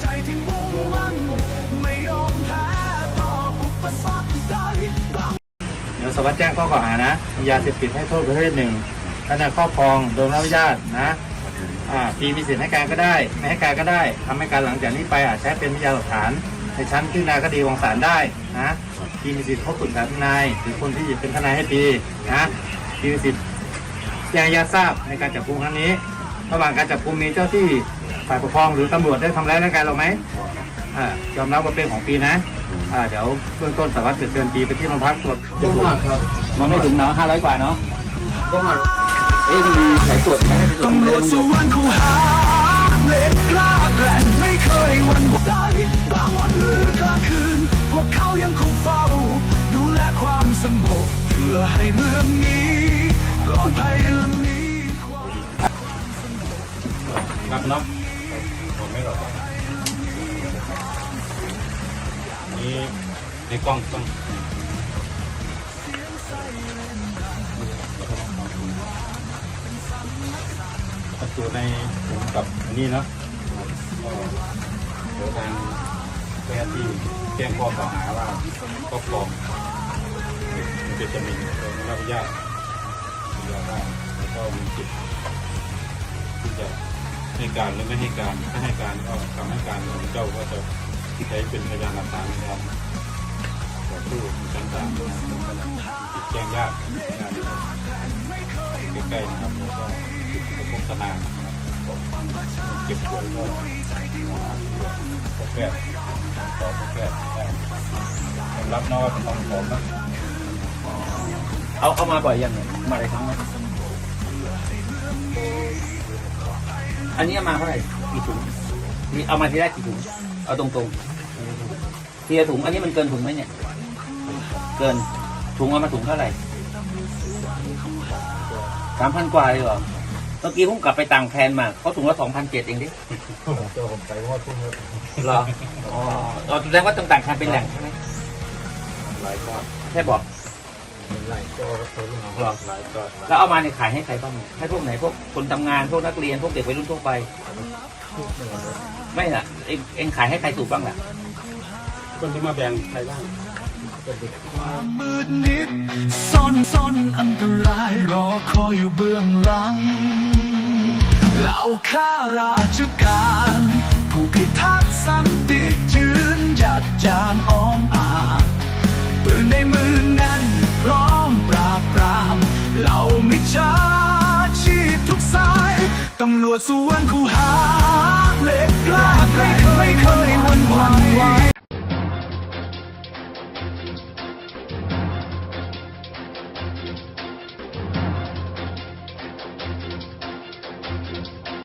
ใจที่มุ่งมั่นไม่ยอมแพ้ต่ออุปสรรคใดเดี๋ยวสวัสดิ์แจ้งข้อกล่าวหานะมียาเสพติดให้โทษประเภทหนึ่งขณะครอบครองโดยไม่รับอนุญาตนะอ่าปีมีสิทธิ์ให้การก็ได้ ไม่ให้การก็ได้ทำให้การหลังจากนี้ไปอาจใช้เป็นพยานหลักฐานในชั้นพิจารณาคดีของศาลได้นะปีมีสิทธิ์พบปรึกษาทนายหรือคนที่เป็นทนายให้ปีนะปีมีสิทธิ์แจ้งญาติทราบในการจับกุมครั้งนี้ ระหว่างการจับกุมมีเจ้าที่ ฝ่ายปกครองหรือตำรวจได้ทำร้ายร่างกายเราไหมอ่ายอมรับว่าเป็นของปีนะอ่าเดี๋ยวเบื้องต้นสารวัตรเชิญปีไปที่โรงพักตรวจมันไม่ถึงเนาะห้าร้อยกว่าเนาะก็มาเอ๊ะมีสายตรวจไหมให้ไปตรวจตำรวจสวนคูหาเล็กกล้าแกร่งไม่เคยหวันไหวบางวันหรือกลางคืนพวกเขายังคงเฝ้า ดูแลความสงบเพื่อให้เมืองนี้ปลอดภัยและมีความครับเนาะ ผมไม่หรอกนี่ในกล้องกล้องประตูในผมกับอันนี้เนาะเดี๋ยวทางเจ้าหน้าที่แจ้งข้อกล่าวหาว่าครอบครองมันเป็นจำนวนโดยไม่รับอนุญาตมียาบ้แล้วก็มีจิตที่จะ ให้การหรือไม่ให้การถ้าให้การก็คำให้การของเจ้าก็จะใช้เป็นพยานหลักฐานในการต่อสู้ในชั้นศาลนะครับติดแจ้งญาติญาติใกล้ๆนะครับแล้วก็ติดประพบทนาเก็บป่วยก็พบแพทย์ต่อพบแพทย์ยอมรับนะว่าเป็นของผมนะเอาเอามาบ่อยยังเนี่ยมาหลายครั้งไหม อันนี้เอามาเท่าไหร่กี่ถุงนี่เอามาทีแรกกี่ถุง เอาตรงๆทีละถุง อันนี้มันเกินถุงไหมเนี่ย เกิน ถุงเอามาถุงเท่าไหร่สามพันกว่าเลยเหรอ เมื่อกี้ผมกลับไปต่างแพลนมา เขาถุงละสองพันเจ็ดเองดิเจ้าผมใจว่าทุ่มเลยเหรอ อ๋อเราแสดงว่าต่างๆแพลนเป็นแหล่งใช่ไหมหลายก้อนแค่บอก หลายก้อนเขาเรื่องของหลายก้อนแล้วเอามาเนี่ยขายให้ใครบ้างเนี่ยให้พวกไหนพวกคนทำงานพวกนักเรียนพวกเด็กวัยรุ่นทั่วไปไม่ล่ะเองเองขายให้ใครสูบบ้างล่ะ คนที่มาแบ่งใครบ้างความมืดนิดซ่อนซ่อนอันตรายรอคอยอยู่เบื้องหลังเหล่าข้าราชการ ผู้พิทักษ์สันติยืนหยัด หรวจสวนคู่หาเล็กกล้าไม่เคยเคยวันวันไว้